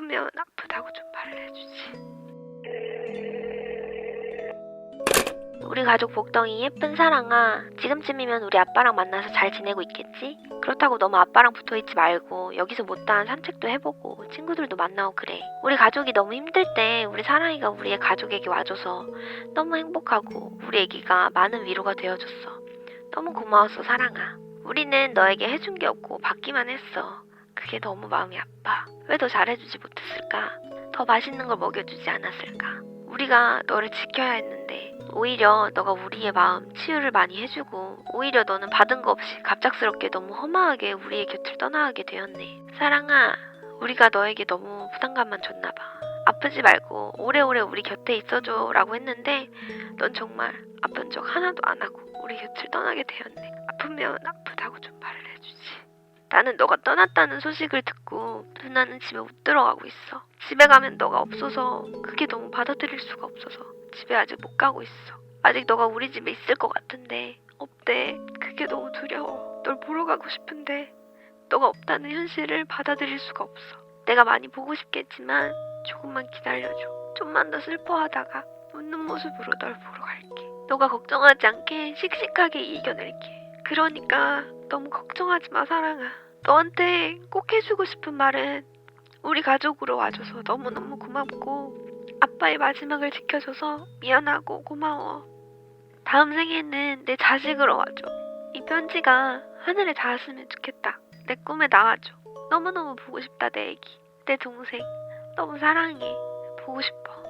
아프면 아프다고 좀 말을 해주지. 우리 가족 복덩이 예쁜 사랑아. 지금쯤이면 우리 아빠랑 만나서 잘 지내고 있겠지? 그렇다고 너무 아빠랑 붙어 있지 말고 여기서 못다한 산책도 해보고 친구들도 만나고 그래. 우리 가족이 너무 힘들 때 우리 사랑이가 우리의 가족에게 와줘서 너무 행복하고 우리 애기가 많은 위로가 되어줬어. 너무 고마웠어 사랑아. 우리는 너에게 해준 게 없고 받기만 했어. 그게 너무 마음이 아파. 왜 더 잘해주지 못했을까? 더 맛있는 걸 먹여주지 않았을까? 우리가 너를 지켜야 했는데 오히려 너가 우리의 마음 치유를 많이 해주고 오히려 너는 받은 거 없이 갑작스럽게 너무 허망하게 우리의 곁을 떠나가게 되었네. 사랑아, 우리가 너에게 너무 부담감만 줬나 봐. 아프지 말고 오래오래 우리 곁에 있어줘 라고 했는데 넌 정말 아픈 적 하나도 안 하고 우리 곁을 떠나게 되었네. 아프면 아프다고 좀 말을 해주지. 나는 너가 떠났다는 소식을 듣고 누나는 집에 못 들어가고 있어. 집에 가면 너가 없어서 그게 너무 받아들일 수가 없어서 집에 아직 못 가고 있어. 아직 너가 우리 집에 있을 것 같은데 없대. 그게 너무 두려워. 널 보러 가고 싶은데 너가 없다는 현실을 받아들일 수가 없어. 내가 많이 보고 싶겠지만 조금만 기다려줘. 좀만 더 슬퍼하다가 웃는 모습으로 널 보러 갈게. 너가 걱정하지 않게 씩씩하게 이겨낼게. 그러니까 너무 걱정하지 마, 사랑아. 너한테 꼭 해주고 싶은 말은 우리 가족으로 와줘서 너무너무 고맙고 아빠의 마지막을 지켜줘서 미안하고 고마워. 다음 생에는 내 자식으로 와줘. 이 편지가 하늘에 닿았으면 좋겠다. 내 꿈에 나와줘. 너무너무 보고 싶다, 내 애기. 내 동생. 너무 사랑해. 보고 싶어.